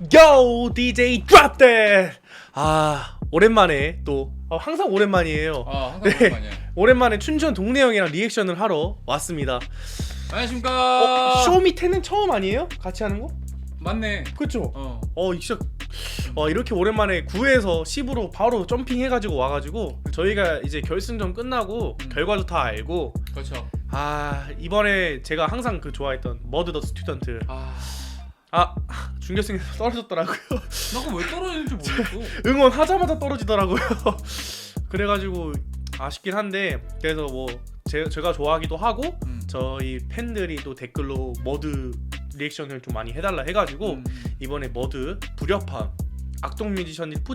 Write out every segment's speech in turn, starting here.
Yo DJ drop that. 아 오랜만에 또 어, 항상 오랜만이에요. 아 항상 네. 오랜만이야. 오랜만에 춘천 동네 형이랑 리액션을 하러 왔습니다. 안녕하십니까. 어, 쇼미 10은 처음 아니에요? 같이 하는 거? 맞네. 그렇죠. 어. 어 진짜 어, 이렇게 오랜만에 9에서 10으로 바로 점핑해가지고 와가지고 저희가 이제 결승전 끝나고 음. 결과도 다 알고 그렇죠. 아 이번에 제가 항상 그 좋아했던 머드 더 스튜던트 아. 아 준결승에서 떨어졌더라고요 나그 왜 떨어지는지 모르겠어. 응원하자마자 떨어지더라고요 그래가지고 아쉽긴 한데 그래서 뭐 제, 제가 좋아하기도 하고 음. 저희 팬들이 또 댓글로 머드 리액션을 좀 많이 해달라 해가지고 음. 이번에 머드 불협화음 악동 뮤지션이 푸,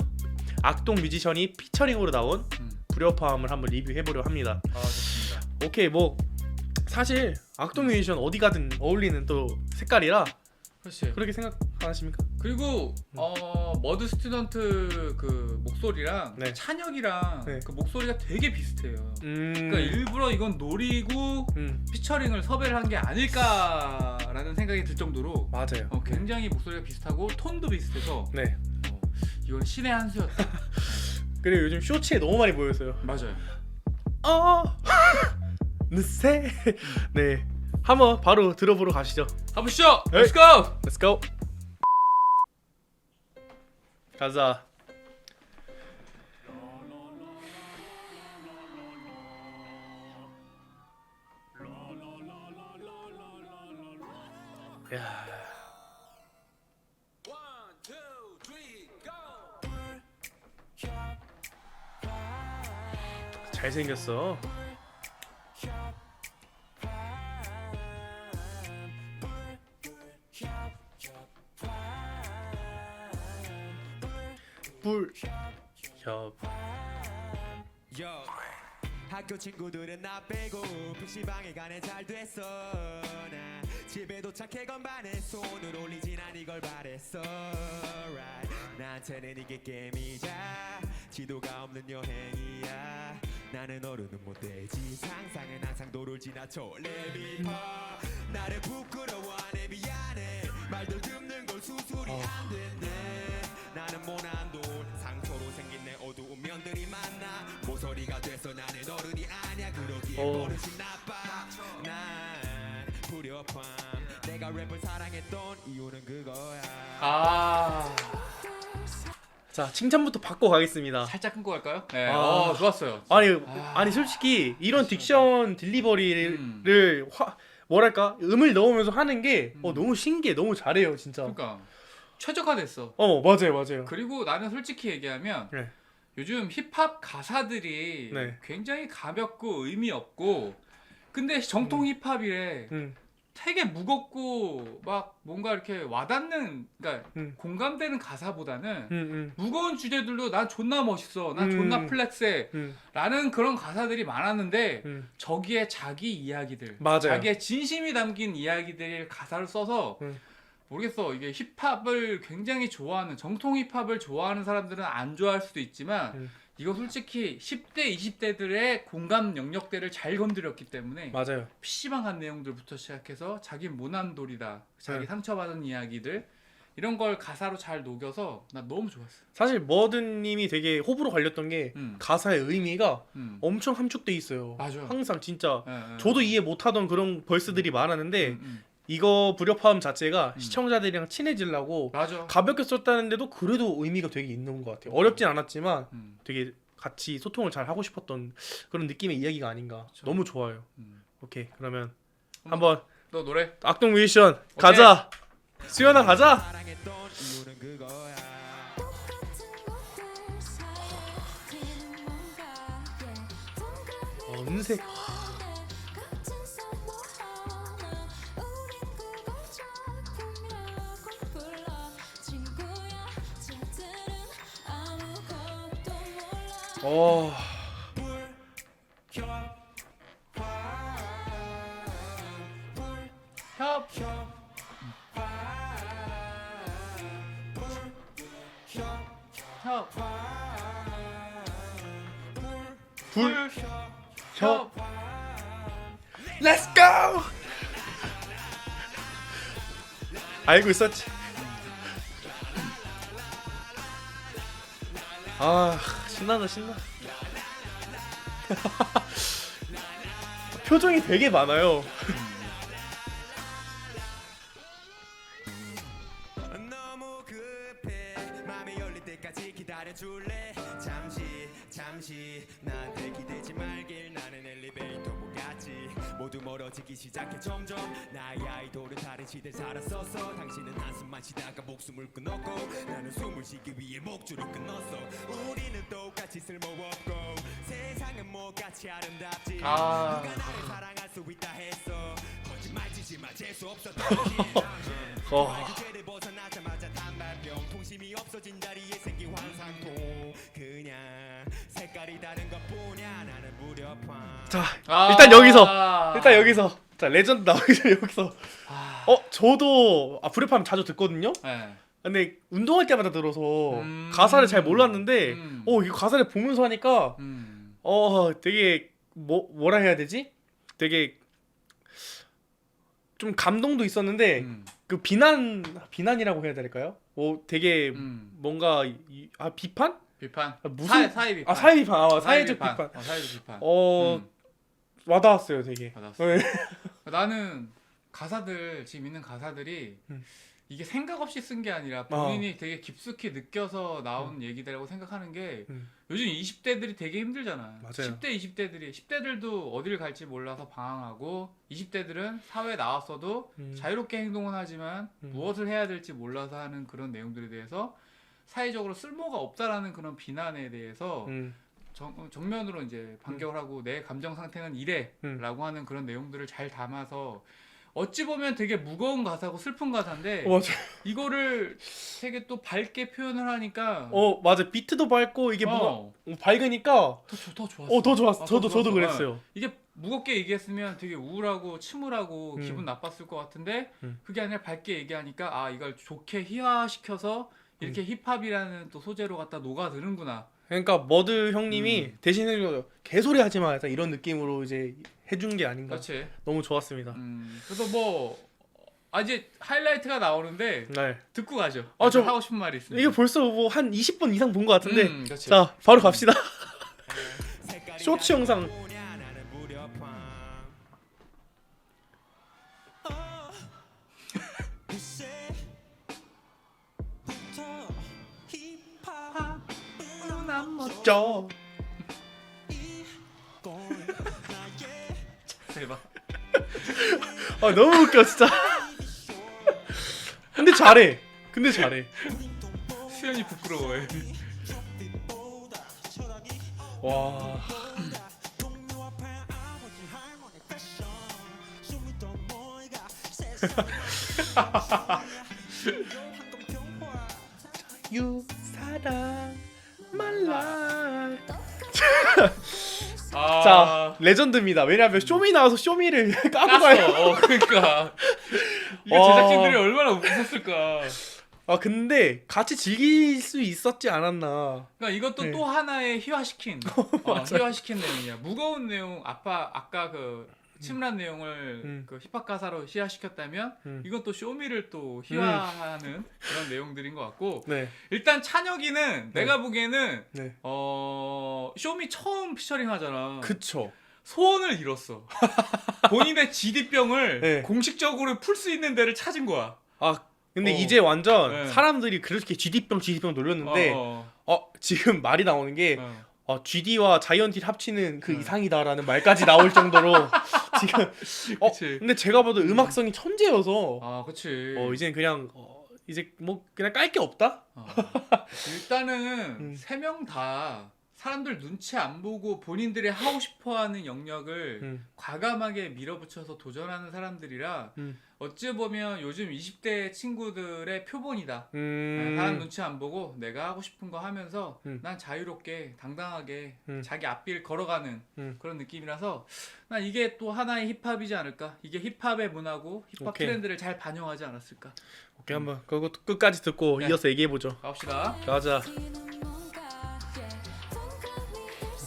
악동 뮤지션이 피처링으로 나온 음. 불협화음을 한번 리뷰해보려 합니다. 아 좋습니다. 오케이 뭐 사실 악동 뮤지션 어디 가든 어울리는 또 색깔이라 그렇지. 그렇게 생각하십니까? 그리고 어 머드 스튜던트 그 목소리랑 네. 찬혁이랑 네. 그 목소리가 되게 비슷해요. 음, 그러니까 일부러 이건 노리고 음 피처링을 섭외를 한 게 아닐까라는 생각이 들 정도로 맞아요. 어, 굉장히 목소리가 비슷하고 톤도 비슷해서 네. 어, 이건 신의 한 수였다. 그리고 요즘 쇼츠에 너무 많이 보였어요. 맞아요. 어, 느새. 네. 한번 바로 들어보러 가시죠. 가보시죠. 에이. Let's go. Let's go. 가자. 야. 잘생겼어. 학교 친구들은 나 빼고 PC방에 가네. 잘 됐어. 나 집에 도착해 건반에 손을 올리진 난 이걸 바랬어. Right. 나한테는 이게 게임이자 지도가 없는 여행이야. 나는 어른은 못 되지. 상상은 항상 도를 지나쳐. 레비퍼 나를 부끄러워하네 미안해. 말들 듣는 걸 수술이 안 됐네. 나는 모난 돌 상처로 생긴 내 어두운 면들이 많아 어. 아 자 칭찬부터 받고 가겠습니다. 살짝 끊고 갈까요? 네. 아. 어 좋았어요. 아니 아. 아니 솔직히 이런 딕션 딜리버리를 화, 뭐랄까 음을 넣으면서 하는 게 어, 음. 너무 신기해 너무 잘해요 진짜. 그러니까 최적화됐어. 어 맞아요 맞아요. 그리고 나는 솔직히 얘기하면 네. 요즘 힙합 가사들이 네. 굉장히 가볍고 의미 없고 근데 정통 힙합이래 음, 되게 무겁고 막 뭔가 이렇게 와닿는 그러니까 음. 공감되는 가사보다는 음, 음, 무거운 주제들로 난 존나 멋있어 난 음. 존나 플렉스해 음, 라는 그런 가사들이 많았는데 음. 저기에 자기 이야기들 맞아요. 자기의 진심이 담긴 이야기들을 가사를 써서 음. 모르겠어 이게 힙합을 굉장히 좋아하는 정통 힙합을 좋아하는 사람들은 안 좋아할 수도 있지만 음. 이거 솔직히 10대 20대들의 공감 영역대를 잘 건드렸기 때문에 맞아요. PC방 간 내용들부터 시작해서 자기 모난돌이다 자기 네. 상처받은 이야기들 이런 걸 가사로 잘 녹여서 나 너무 좋았어 사실 머든님이 되게 호불호 갈렸던 게 음. 가사의 의미가 음. 엄청 함축돼 있어요. 맞아. 항상 진짜 예, 예. 저도 이해 못하던 그런 벌스들이 많았는데 음, 음. 이거 불협화음 자체가 음. 시청자들이랑 친해지려고 맞아 가볍게 썼다는데도 그래도 의미가 되게 있는 것 같아요. 어렵진 않았지만 음. 되게 같이 소통을 잘 하고 싶었던 그런 느낌의 이야기가 아닌가. 그쵸. 너무 좋아요. 음. 오케이 그러면 한번- 한번 너 노래 악동 뮤지션 가자. 수연아 가자. 은색. 어. 협 협. 불. 협. Let's go. 알고 있었지. 아 신나다 신나. 표정이 되게 많아요. 시작해 점점 나의 아이돌은 다른 시대 살았었어. 당신은 한숨만 쉬다가 목숨을 끊었고 나는 숨을 쉬기 위해 목줄을 끊었어. 우리는 똑같이 쓸모없고 세상은 뭐같이 아름답지. 아. 누가 나를 사랑할 수 있다 했어. 거짓말 치지 마. 재수 없었던 어. 주제를 벗어나자마자 단발병 통심이 없어진 자리에 생긴 환상통 그냥 색깔이 다른 것뿐이야. 나는 무력화 자 아. 일단 여기서 일단 여기서 자 레전드 나오기 전에 여기서 아. 어 저도 아 브레팜 자주 듣거든요. 네. 근데 운동할 때마다 들어서 음. 가사를 잘 몰랐는데 음. 어 이거 가사를 보면서 하니까 음. 어 되게 뭐 뭐라 해야 되지? 되게 좀 감동도 있었는데 음. 그 비난 비난이라고 해야 될까요? 뭐 되게 음. 뭔가 이, 아 비판? 비판. 아, 무슨- 사회, 사회 비판. 아 사회 비판, 아, 사회적 비판. 어, 사회적 비판. 어 음. 와닿았어요 되게. 받았어. 네. 나는 가사들 지금 있는 가사들이 음. 이게 생각 없이 쓴 게 아니라 본인이 되게 깊숙이 느껴서 나온 얘기들이라고 생각하는 게 음. 요즘 20대들이 되게 힘들잖아. 맞아요. 10대, 20대들이 10대들도 어디를 갈지 몰라서 방황하고 20대들은 사회에 나왔어도 음. 자유롭게 행동은 하지만 음. 무엇을 해야 될지 몰라서 하는 그런 내용들에 대해서 사회적으로 쓸모가 없다라는 그런 비난에 대해서 음. 정, 정면으로 이제 반격을 하고 내 감정 상태는 이래라고 음. 하는 그런 내용들을 잘 담아서 어찌 보면 되게 무거운 가사고 슬픈 가사인데 어, 맞아. 이거를 되게 또 밝게 표현을 하니까 어 맞아 비트도 밝고 이게 뭔가 어, 어, 밝으니까 더, 좋- 더 좋았어. 어더 좋았어. 아, 저도 더 저도 좋았어. 그랬어요. 이게 무겁게 얘기했으면 되게 우울하고 침울하고 음. 기분 나빴을 것 같은데 음. 그게 아니라 밝게 얘기하니까 아 이걸 좋게 희화시켜서 이렇게 음. 힙합이라는 또 소재로 갖다 녹아드는구나. 그러니까 머드 형님이 음. 대신해 줘 개소리 하지 마. 약간 이런 느낌으로 이제 해준 게 아닌가. 그렇지. 너무 좋았습니다. 음, 그래서 뭐 아, 이제 하이라이트가 나오는데 네. 듣고 가죠. 아, 저- 하고 싶은 말이 있습니다. 이게 벌써 뭐 한 20분 이상 본 것 같은데. 음, 그렇지. 자 바로 갑시다. 색깔이 쇼츠 영상. 나의 대박. 아 너무 웃겨 진짜. 근데 잘해. 근데 잘해. 수현이 부끄러워해. 와. 유 사랑 아, 자 레전드입니다. 왜냐하면 쇼미 나와서 쇼미를 까고 가요. 깠어. 어, 그러니까 이게 와. 제작진들이 얼마나 웃었을까. 아 근데 같이 즐길 수 있었지 않았나. 그러니까 이것도 네. 또 하나의 희화시킨, 어, 희화시킨 내용이야. 무거운 내용, 아빠 아까 그 침란 내용을 음. 그 힙합 가사로 희화시켰다면 음. 이건 또 쇼미를 또 희화하는 그런 내용들인 것 같고 네. 일단 찬혁이는 네. 내가 보기에는 네. 어 쇼미 처음 피처링 하잖아. 그쵸. 소원을 이뤘어. 본인의 GD병을 네. 공식적으로 풀 수 있는 데를 찾은 거야. 아 근데 어. 이제 완전 네. 사람들이 그렇게 GD병 GD병 놀렸는데 어, 어, 지금 말이 나오는 게 어. 어, GD와 자이언티를 합치는 그 네. 이상이다라는 말까지 나올 정도로 지금 어 그치. 근데 제가 봐도 음악성이 천재여서 아, 그치. 어 이제 그냥 어, 이제 뭐 그냥 깔 게 없다. 어. 일단은 음. 세 명 다 사람들 눈치 안 보고 본인들이 하고 싶어하는 영역을 음. 과감하게 밀어붙여서 도전하는 사람들이라 음. 어찌 보면 요즘 20대 친구들의 표본이다. 음. 사람 눈치 안 보고 내가 하고 싶은 거 하면서 음. 난 자유롭게 당당하게 음. 자기 앞길 걸어가는 음. 그런 느낌이라서 난 이게 또 하나의 힙합이지 않을까 이게 힙합의 문화고 힙합 오케이. 트렌드를 잘 반영하지 않았을까 오케이 한번 그거 끝까지 듣고 네. 이어서 얘기해 보죠. 가봅시다 가자.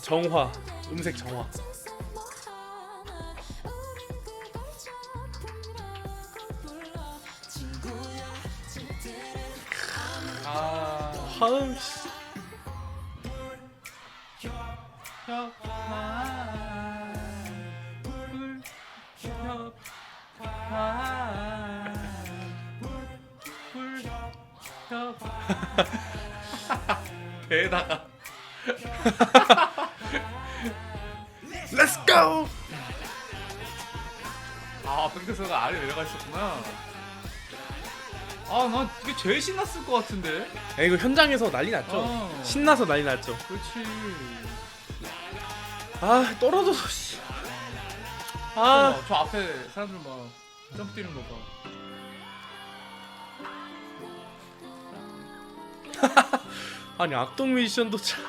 정화 음색 정화. 아 하음 씨. 배에다가 Go. 아 백교서가 아래 내려가 있었구나. 아 난 이게 제일 신났을 것 같은데. 야, 이거 현장에서 난리 났죠. 어. 신나서 난리 났죠. 그렇지. 아 떨어져서 씨. 아 아, 저 앞에 사람들 막 점프 뛰는 거 봐. 아니 악동 뮤지션도 참.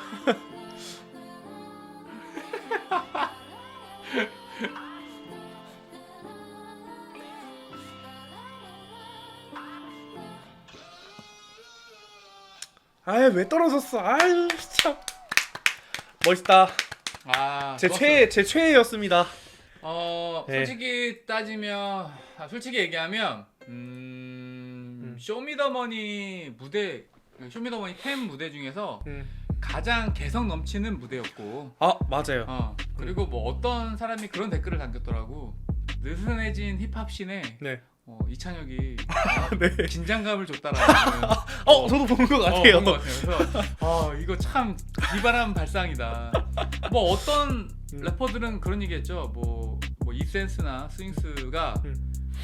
아유 왜 떨어졌어? 아유 참 멋있다. 아, 제 좋았어. 최애 제 최애였습니다. 어, 네. 솔직히 따지면 아, 솔직히 얘기하면 음, 음. 쇼미더머니 무대 쇼미더머니 팬 무대 중에서 음. 가장 개성 넘치는 무대였고 아 맞아요. 어, 그리고 뭐 어떤 사람이 그런 댓글을 남겼더라고 느슨해진 힙합 씬에 네. 어, 이찬혁이 네. 긴장감을 줬다라는 어 저도 본 것 같아요. 어, 본것 같아요. 그래서 아 이거 참 비바람 발상이다. 뭐 어떤 음. 래퍼들은 그런 얘기했죠. 뭐 뭐 이센스나 스윙스가 음.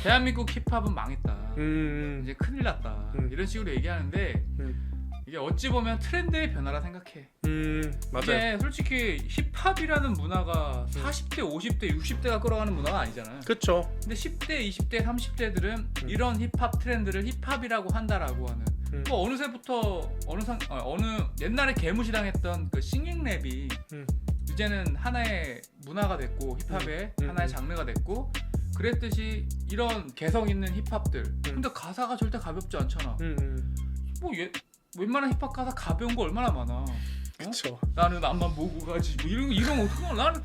대한민국 힙합은 망했다. 음. 이제 큰일 났다. 음. 이런 식으로 얘기하는데 음. 이게 어찌 보면 트렌드의 변화라 생각해. 음 맞아요. 이게 솔직히 힙합이라는 문화가 40대, 50대, 60대가 끌어가는 문화가 아니잖아요. 그쵸. 근데 10대, 20대, 30대들은 음. 이런 힙합 트렌드를 힙합이라고 한다라고 하는 음. 뭐 어느새부터 어느 상 어, 느 옛날에 개무시당했던 그 싱잉 랩이 음. 이제는 하나의 문화가 됐고 힙합의 음. 음. 하나의 장르가 됐고 그랬듯이 이런 개성 있는 힙합들 근데 가사가 절대 가볍지 않잖아 음, 음. 뭐 얘, 웬만한 힙합 가사 가벼운 거 얼마나 많아. 그쵸. 나는 앞만 보고 가지. 뭐 이런 거 이런 거 어떻게 나는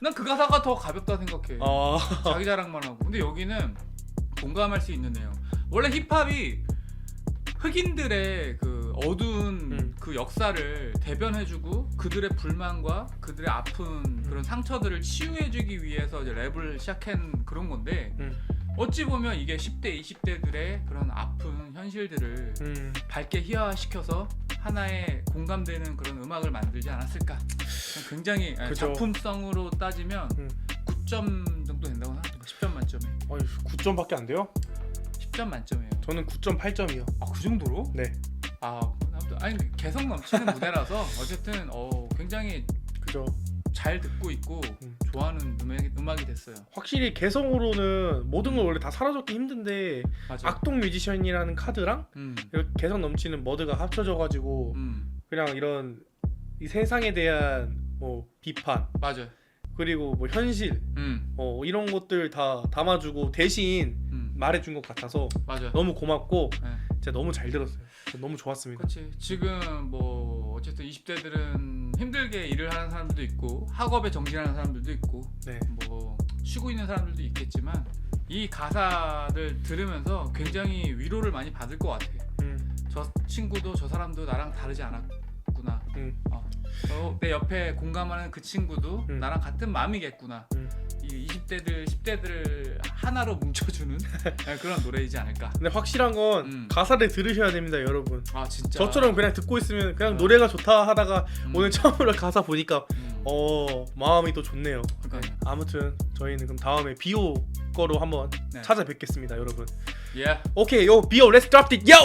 난 그 가사가 더 가볍다 생각해. 아. 자기 자랑만 하고. 근데 여기는 공감할 수 있는 내용. 원래 힙합이 흑인들의 그 어두운 음. 그 역사를 대변해주고 그들의 불만과 그들의 아픈 그런 상처들을 치유해주기 위해서 이제 랩을 시작한 그런 건데 음. 어찌 보면 이게 10대 20대들의 그런 아픈 현실들을 음. 밝게 희화시켜서 하나의 공감되는 그런 음악을 만들지 않았을까 굉장히 아, 그죠. 작품성으로 따지면 음. 9점 정도 된다고 생각합니다 10점 만점에 어이 9점밖에 안 돼요? 10점 만점이에요 저는 9.8점이요. 아 그 정도로? 네. 아 아무튼 아니 개성 넘치는 무대라서 어쨌든 어 굉장히 그죠. 잘 듣고 있고 음. 좋아하는 음악이, 음악이 됐어요. 확실히 개성으로는 모든 걸 원래 다 사라졌기 힘든데 맞아. 악동 뮤지션이라는 카드랑 음, 이렇게 개성 넘치는 머드가 합쳐져 가지고 음. 그냥 이런 이 세상에 대한 뭐 비판 맞아. 그리고 뭐 현실 음, 어 이런 것들 다 담아주고 대신 음 말해준 것 같아서 맞아 너무 고맙고 네. 진짜 너무 잘 들었어요. 너무 좋았습니다. 그렇지 지금 뭐 어쨌든 20대들은 힘들게 일을 하는 사람들도 있고 학업에 정진하는 사람들도 있고 네. 뭐 쉬고 있는 사람들도 있겠지만 이 가사를 들으면서 굉장히 위로를 많이 받을 것 같아. 음, 저 친구도 저 사람도 나랑 다르지 않았구나. 음. 어. 어, 내 옆에 공감하는 그 친구도 음. 나랑 같은 마음이겠구나. 음. 이 20대들, 10대들을 하나로 뭉쳐주는 그런 노래이지 않을까. 근데 확실한 건 음. 가사를 들으셔야 됩니다, 여러분. 아 진짜. 저처럼 그냥 듣고 있으면 그냥 어. 노래가 좋다 하다가 음. 오늘 처음으로 가사 보니까 음. 어 마음이 또 좋네요. 그러니까요. 아무튼 저희는 그럼 다음에 비오 거로 한번 네. 찾아뵙겠습니다, 여러분. 예. 오케이, 요 비오 렛츠 드롭 잇 요.